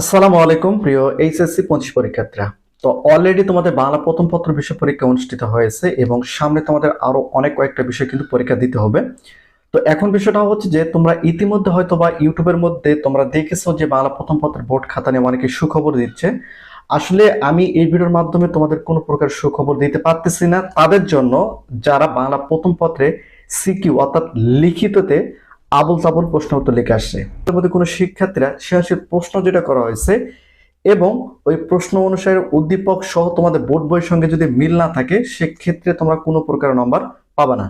আসসালামু আলাইকুম, প্রিয় এইচএসসি পঁচিশ পরীক্ষার্থীরা। তো অলরেডি তোমাদের বাংলা প্রথম পত্র বিষয় পরীক্ষা অনুষ্ঠিত হয়েছে এবং সামনে তোমাদের আরও অনেক কয়েকটা বিষয় কিন্তু পরীক্ষা দিতে হবে। তো এখন বিষয়টা হচ্ছে যে, তোমরা ইতিমধ্যে হয়তো বা ইউটিউবের মধ্যে তোমরা দেখেছ যে বাংলা প্রথম পত্রের বোর্ড খাতা নিয়ে অনেকে সুখবর দিচ্ছে। আসলে আমি এই ভিডিওর মাধ্যমে তোমাদের কোনো প্রকার সুখবর দিতে পারতেছি না। তাদের জন্য যারা বাংলা প্রথম পত্রে সিকিউ অর্থাৎ লিখিততে আবল তাবল প্রশ্ন উত্তর লিখে আসছে। মধ্যে কোনো শিক্ষার্থীরা সে প্রশ্ন যেটা করা হয়েছে এবং ওই প্রশ্ন অনুসারে উদ্দীপক সহ তোমাদের বোর্ড বইয়ের সঙ্গে যদি মিল না থাকে, সেক্ষেত্রে তোমরা কোনো প্রকার নম্বর পাবে না।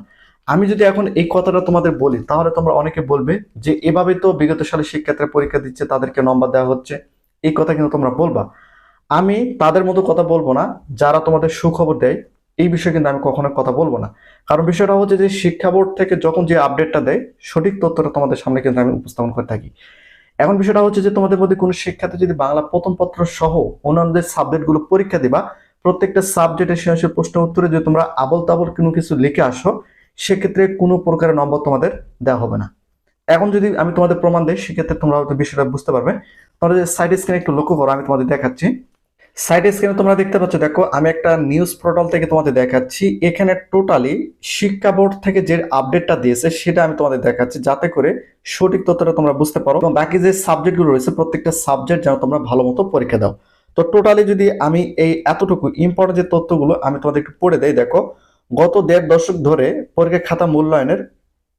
আমি যদি এখন এই কথাটা তোমাদের বলি, তাহলে তোমরা অনেকে বলবে যে এভাবে তো বিগত সালে শিক্ষার্থীরা পরীক্ষা দিচ্ছে, তাদেরকে নম্বর দেওয়া হচ্ছে। এই কথা কিন্তু তোমরা বলবা। আমি তাদের মতো কথা বলব না, যারা তোমাদের সুখবর দেয় এই বিষয়ে কিন্তু আমি কখনো কথা বলব না। কারণ বিষয়টা হচ্ছে যে শিক্ষা বোর্ড থেকে যখন যে আপডেটটা দেয়, সঠিক তথ্যটা তোমাদের সামনে কিন্তু আমি উপস্থাপন করে থাকি। এখন বিষয়টা হচ্ছে যে তোমাদের মধ্যে কোনো শিক্ষার্থী যদি বাংলা প্রথম পত্র সহ অন্যান্য যে সাবজেক্টগুলো পরীক্ষা দিবা, প্রত্যেকটা সাবজেক্টের সৃজনশীল প্রশ্ন উত্তরে যদি তোমরা আবল তাবল কোনো কিছু লিখে আসো, সেক্ষেত্রে কোনো প্রকারের নম্বর তোমাদের দেওয়া হবে না। এখন যদি আমি তোমাদের প্রমাণ দিই, সেক্ষেত্রে তোমরা হয়তো বিষয়টা বুঝতে পারবে। তোমরা যে সাইড স্ক্রিনে একটু লক্ষ্য করো, আমি তোমাদের দেখাচ্ছি। সাইড স্ক্রিনে তোমরা দেখতে পাচ্ছ, দেখো, আমি একটা নিউজ পোর্টাল থেকে তোমাদের দেখাচ্ছি। এখানে টোটালি শিক্ষা বোর্ড থেকে যে আপডেটটা দিয়েছে, সেটা আমি তোমাদের দেখাচ্ছি, যাতে করে সঠিক তথ্যটা তোমরা বুঝতে পারো। এবং বাকি যে সাবজেক্টগুলো রয়েছে, প্রত্যেকটা সাবজেক্ট যেন তোমরা ভালো মতো পরীক্ষা দাও। তো টোটালি যদি আমি এই এতটুকু ইম্পর্টেন্ট যে তথ্যগুলো আমি তোমাদের একটু পড়ে দেই, দেখো, গত দেড় দশক ধরে পরীক্ষা খাতা মূল্যায়নের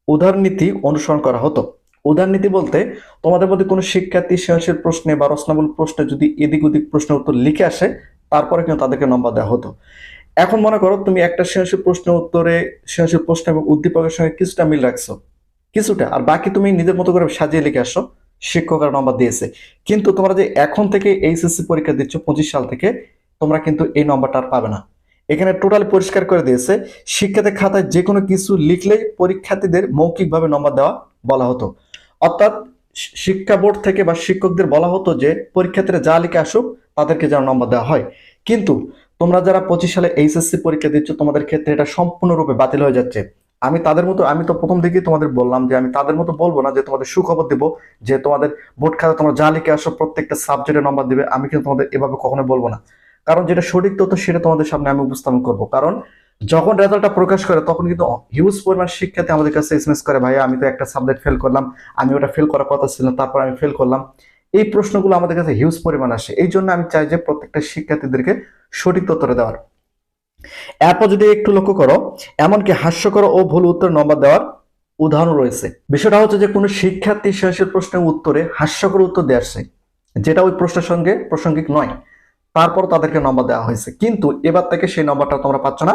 উদারনীতি অনুসরণ করা হতো। উদারনীতি বলতে তোমাদের মধ্যে কোনো শিক্ষার্থী সৃজনশীল প্রশ্নে বা রচনামূলক প্রশ্নে যদি এদিক ওদিক প্রশ্ন উত্তর লিখে আসে, তারপরে কিন্তু তাদেরকে নম্বর দেওয়া হতো। এখন মনে করো তুমি একটা সৃজনশীল প্রশ্ন উত্তরে সৃজনশীল প্রশ্ন এবং উদ্দীপকের সঙ্গে কিছুটা মিল রাখছো। কিছুটা, আর বাকি তুমি নিজের মতো করে সাজিয়ে লিখে আসো শিক্ষকরা নম্বর দিয়েছে। কিন্তু তোমরা যে এখন থেকে এইচএসসি পরীক্ষা দিচ্ছ, পঁচিশ সাল থেকে, তোমরা কিন্তু এই নম্বরটা আর পাবে না। এখানে টোটালি পরিষ্কার করে দিয়েছে শিক্ষার্থী খাতায় যে কোনো কিছু লিখলে পরীক্ষার্থীদের মৌখিকভাবে নম্বর দেওয়া বলা হতো। অর্থাৎ শিক্ষা বোর্ড থেকে বা শিক্ষকদের বলা হতো যে পরীক্ষার্থীরা যা লিখে আসুক, তাদেরকে যেন নম্বর দেওয়া হয়। কিন্তু তোমরা যারা পঁচিশ সালে এইচএসসি পরীক্ষা দিচ্ছ, তোমাদের ক্ষেত্রে এটা সম্পূর্ণরূপে বাতিল হয়ে যাচ্ছে। আমি তাদের মতো, আমি তো প্রথম থেকেই তোমাদের বললাম যে আমি তাদের মতো বলব না যে তোমাদের সুখবর দেবো, যে তোমাদের বোর্ড খাতা তোমরা যা লিখে আসো প্রত্যেকটা সাবজেক্টে নম্বর দিবে, আমি কিন্তু তোমাদের এভাবে কখনো বলব না। কারণ যেটা সঠিক তথ্য সেটা তোমাদের সামনে আমি উপস্থাপন করব। কারণ যখন রেজাল্টটা প্রকাশ করে, তখন কিন্তু হিউজ পরিমাণ শিক্ষার্থী আমাদের কাছে এসএমএস করে, ভাইয়া, আমি তো একটা সাবজেক্ট ফেল করলাম, আমি ওটা ফেল করার কথা ছিল তারপর আমি ফেল করলাম। এই প্রশ্নগুলো আমাদের কাছে হিউজ পরিমাণ আসে। এই জন্য আমি চাই যে প্রত্যেকটা শিক্ষার্থীদেরকে সঠিক তথ্যটা দেওয়ার। এরপর যদি একটু লক্ষ্য করো, এমনকি হাস্যকর ও ভুল উত্তর নম্বর দেওয়ার উদাহরণ রয়েছে। বিষয়টা হচ্ছে যে কোনো শিক্ষার্থী সৃজনশীল প্রশ্নের উত্তরে হাস্যকর উত্তর দিয়ে আসছে যেটা ওই প্রশ্নের সঙ্গে প্রাসঙ্গিক নয়। তারপর তাদেরকে নম্বর দেওয়া হয়েছে। কিন্তু এবার থেকে সেই নম্বরটা তোমরা পাচ্ছ না।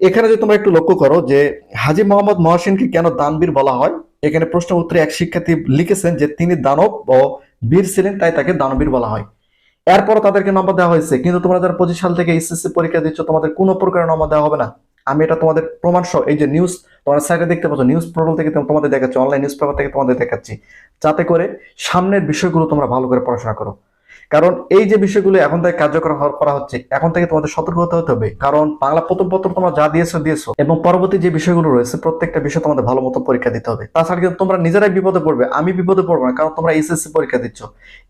এখানে যে তোমরা একটু লক্ষ্য করো যে হাজি মোহাম্মদ মহসিনকে কেন দানবীর বলা হয়? এখানে প্রশ্ন উত্তরে এক শিক্ষার্থী লিখেছেন যে তিনি দানব ও বীর ছিলেন, তাই তাকে দানবীর বলা হয়। এরপর তাদেরকে নম্বর দেওয়া হয়েছে। কিন্তু তোমরা যারা পঁচিশ সাল থেকে এসএসসি পরীক্ষা দিচ্ছ, তোমাদের কোনো প্রকার নম্বর দেওয়া হবে না। আমি এটা তোমাদের প্রমাণ সহ এই যে নিউজ তোমরা সাইটে দেখতে পাচ্ছ নিউজ পোর্টাল থেকে তোমাদের দেখাচ্ছি অনলাইন নিউজ পেপার থেকে তোমাদের দেখাচ্ছি। যাতে করে সামনের বিষয়গুলো তোমরা ভালো করে পড়াশোনা করো। কারণ এই যে বিষয়গুলো এখন থেকে কার্যকর করা হচ্ছে, এখন থেকে তোমাদের সতর্ক হতে হবে। কারণ বাংলা প্রথম পত্র তোমরা যা দিয়েছ দিয়েছ। এবং পরবর্তী যে বিষয়গুলো রয়েছে, প্রত্যেকটা বিষয় তোমাদের ভালো মতো পরীক্ষা দিতে হবে। তাছাড়া কিন্তু তোমরা নিজেরাই বিপদে পড়বে। আমি বিপদে পড়ব না, কারণ তোমরা এসএসসি পরীক্ষা দিচ্ছ।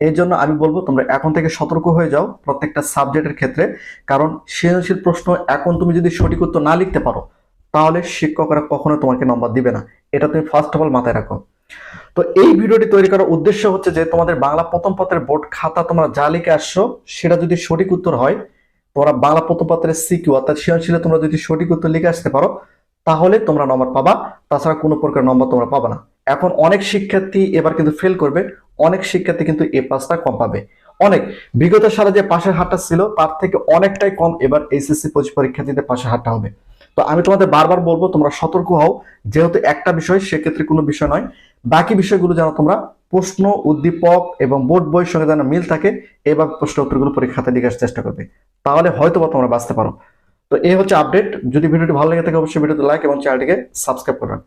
এই জন্য আমি বলব, তোমরা এখন থেকে সতর্ক হয়ে যাও প্রত্যেকটা সাবজেক্টের ক্ষেত্রে। কারণ সৃজনশীল প্রশ্ন এখন তুমি যদি সঠিক উত্তর না লিখতে পারো, তাহলে শিক্ষকরা কখনো তোমাকে নম্বর দিবে না। এটা তুমি ফার্স্ট অফ অল মাথায় রাখো। তো এই ভিডিওটি তৈরি করার উদ্দেশ্য হচ্ছে যে তোমাদের বাংলা প্রথম পত্রের বোর্ড খাতা তোমরা যা লিখে আসছো, সেটা যদি সঠিক উত্তর হয়, তোমরা বাংলা প্রথম পত্রের সিকিউ অর্থাৎ সৃজনশীলে তোমরা যদি সঠিক উত্তর লিখে আসতে পারো, তাহলে তোমরা নম্বর পাবা, তাছাড়া কোনো প্রকার নম্বর তোমরা পাবা না। এখন অনেক শিক্ষার্থী এবার কিন্তু ফেল করবে, অনেক শিক্ষার্থী কিন্তু এ পাসটা কম পাবে। অনেক, বিগত সালে যে পাশের হারটা ছিল, তার থেকে অনেকটাই কম এবার এইচএসসি পঁচিশ পরীক্ষার্থীদের পাশের হারটা হবে। তো আমি তোমাদের বারবার বলব, তোমরা সতর্ক হও, যেহেতু একটা বিষয়, সেক্ষেত্রে কোনো বিষয় নয়। বাকি বিষয়গুলো যেন তোমরা প্রশ্ন, উদ্দীপক এবং বোর্ড বইয়ের সঙ্গে যেন মিল থাকে এবার প্রশ্ন উত্তরগুলো পরীক্ষাতে লিখে আসার চেষ্টা করবে। তাহলে হয়তো বা তোমরা বাঁচতে পারো। তো এই হচ্ছে আপডেট যদি ভিডিওটি ভালো লেগে থাকে, অবশ্যই ভিডিওতে লাইক এবং চ্যানেলটিকে সাবস্ক্রাইব করবেন।